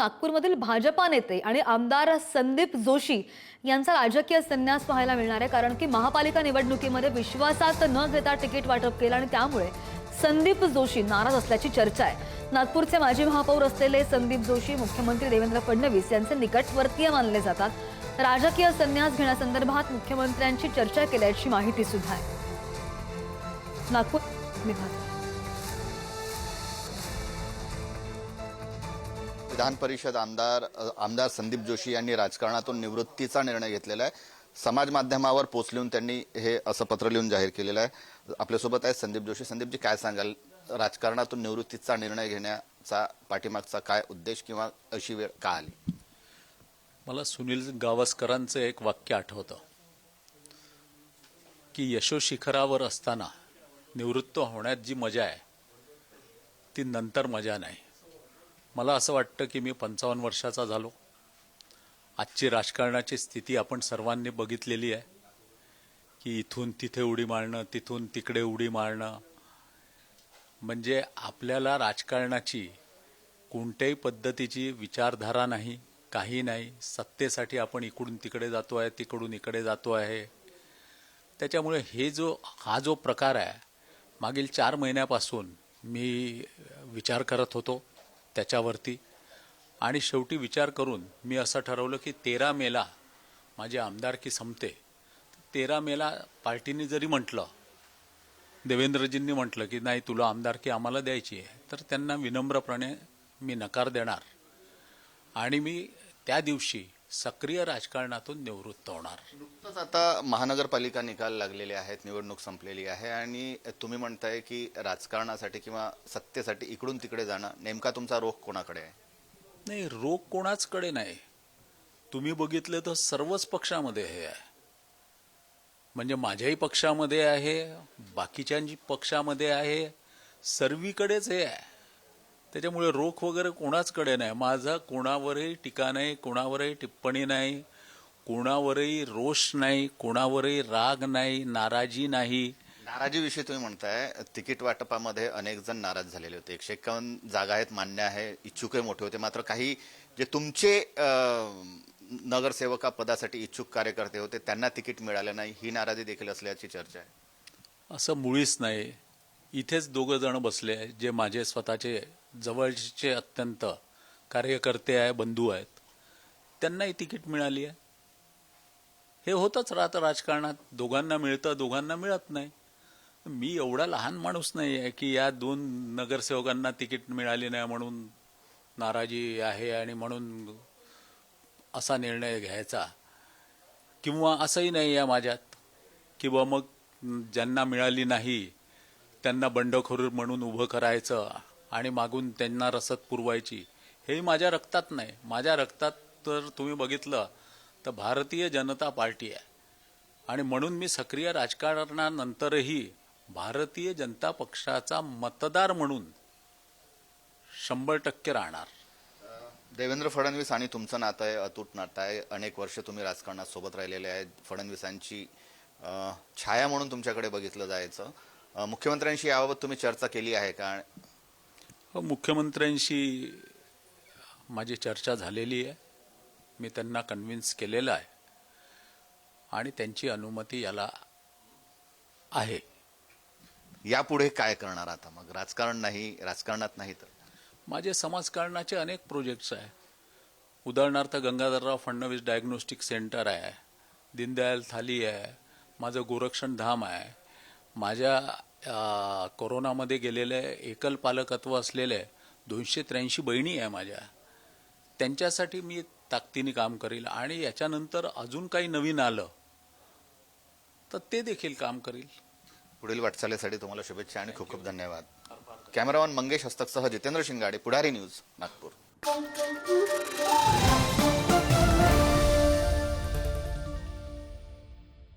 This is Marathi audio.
नागपूरमधील भाजपा नेते आणि आमदार संदीप जोशी यांचा राजकीय संन्यास पाहायला मिळणार आहे. कारण की महापालिका निवडणुकीमध्ये विश्वासात न घेता तिकीट वाटप केलं आणि त्यामुळे संदीप जोशी नाराज असल्याची चर्चा आहे. नागपूरचे माजी महापौर असलेले संदीप जोशी मुख्यमंत्री देवेंद्र फडणवीस यांचे निकटवर्तीय मानले जातात. राजकीय संन्यास घेण्यासंदर्भात मुख्यमंत्र्यांची चर्चा केल्याची माहिती सुद्धा आहे. नागपूर विधान परिषद आमदार आमदार संदीप जोशी यांनी राजकारणातून निवृत्तीचा निर्णय घेतलेला आहे. समाज माध्यमावर लिहून त्यांनी हे असं पत्र लिहून जाहीर केलेलं आहे. आपल्यासोबत आहे संदीप जोशी. संदीपजी काय सांगाल? राजकारणातून निवृत्तीचा निर्णय घेण्याचा पाठीमागचा काय उद्देश किंवा अशी वेळ का आली? मला सुनील गावस्करांचं एक वाक्य आठवतं की यशोशिखरावर असताना निवृत्त होण्यात जी मजा आहे ती नंतर मजा नाही. मला असं वाटतं की मी पंचावन्न वर्षाचा झालो. आजची राजकारणाची स्थिती आपण सर्वांनी बघितलेली आहे. की इथून तिथे उडी मारणं तिथून तिकडे उडी मारणं. म्हणजे आपल्याला राजकारणाची कोणत्याही पद्धतीची विचारधारा नाही काही नाही. सत्तेसाठी आपण इकडून तिकडे जातो आहे तिकडून इकडे जातो आहे. त्याच्यामुळे हे जो हा जो प्रकार आहे मागील चार महिन्यापासून मी विचार करत होतो. त्याच्यावरती. आणि शेवटी विचार करून मी असं ठरवलं की तेरा मेला माझी आमदारकी संपते. तेरा मेला पार्टीने जरी म्हटलं देवेंद्रजींनी म्हटलं की नाही तुला आमदारकी आम्हाला द्यायची आहे तर त्यांना विनम्रपणे मी नकार देणार. आणि मी त्या दिवशी सक्रिय राजकारणातून निवृत्त होणार. नुकतंच आता महानगरपालिका निकाल लागलेले आहेत निवडणूक संपलेली आहे आणि तुम्ही म्हणताय की राजकारणासाठी किंवा सत्तेसाठी इकडून तिकडे जाणं नेमका तुमचा रोख कोणाकडे आहे? नाही रोग कोणाचकडे नाही. तुम्ही बघितलं तर सर्वच पक्षामध्ये हे आहे. म्हणजे माझ्याही पक्षामध्ये आहे बाकीच्यांची पक्षामध्ये आहे सर्वीकडेच हे आहे. त्याच्यामुळे रोख वगैरे कोणाचकडे नाही. माझा कोणावरही टीका नाही कोणावरही टिप्पणी नाही कोणावरही रोष नाही कोणावरही राग नाही नाराजी नाही. नाराजीविषयी तुम्ही म्हणताय तिकीट वाटपामध्ये अनेक जण नाराज झालेले होते. एकशे एक्कावन्न जागा आहेत मान्य आहे इच्छुकही मोठे होते. मात्र काही जे तुमचे नगरसेवका पदासाठी इच्छुक कार्यकर्ते होते त्यांना तिकीट मिळालं नाही. ही नाराजी देखील असल्याची चर्चा आहे. असं मुळीच नाही. इथेच दोघं जण बसले जे माझे स्वतःचे जवळचे अत्यंत कार्यकर्ते आहे बंधू आहेत त्यांनाही तिकीट मिळाली आहे. हे होतच राहतं राजकारणात. दोघांना मिळतं दोघांना मिळत नाही. मी एवढा लहान माणूस नाही आहे की या दोन नगरसेवकांना तिकीट मिळाली नाही म्हणून नाराजी आहे आणि म्हणून असा निर्णय घ्यायचा. किंवा असंही नाही आहे माझ्यात किंवा मग ज्यांना मिळाली नाही त्यांना बंडखोर म्हणून उभं करायचं. आणि मागून त्यांना रसद पुरवायची हेही माझ्या रक्तात नाही. माझ्या रक्तात तर तुम्ही बघितलं तर भारतीय जनता पार्टी आहे. आणि म्हणून मी सक्रिय राजकारणानंतरही भारतीय जनता पक्षाचा मतदार म्हणून शंभर टक्के राहणार. देवेंद्र फडणवीस आणि तुमचं नातं आहे अतूट नातं आहे. अनेक वर्ष तुम्ही राजकारणात सोबत राहिलेले आहेत. फडणवीसांची छाया म्हणून तुमच्याकडे बघितलं जायचं. मुख्यमंत्र्यांशी याबाबत तुम्ही चर्चा केली आहे का? मुख्यमंत्र्यांशी माझी चर्चा झालेली आहे. मी त्यांना कन्व्हिन्स केलेलं आहे. आणि त्यांची अनुमती याला आहे. यापुढे काय करणार आता मग? राजकारण नाही राजकारणात नाही तर? माझे समाजकारणाचे अनेक प्रोजेक्ट्स आहे. उदाहरणार्थ गंगाधरराव फडणवीस डायग्नोस्टिक सेंटर आहे. दीनदयाल थाली आहे. माझं गोरक्षण धाम आहे. माझ्या कोरोनामध्ये गेलेले एकल पालकत्व असलेले दोनशे त्र्याऐंशी बहिणी आहे माझ्या. त्यांच्यासाठी मी ताकदीने काम करील आणि याच्यानंतर अजून काही नवीन आलं तर ते देखील काम करील. पुढील वाटचालीसाठी तुम्हाला शुभेच्छा आणि खूप खूप धन्यवाद. कॅमेरामॅन मंगेश हस्तकसह जितेंद्र शिंगाडे पुढारी न्यूज नागपूर.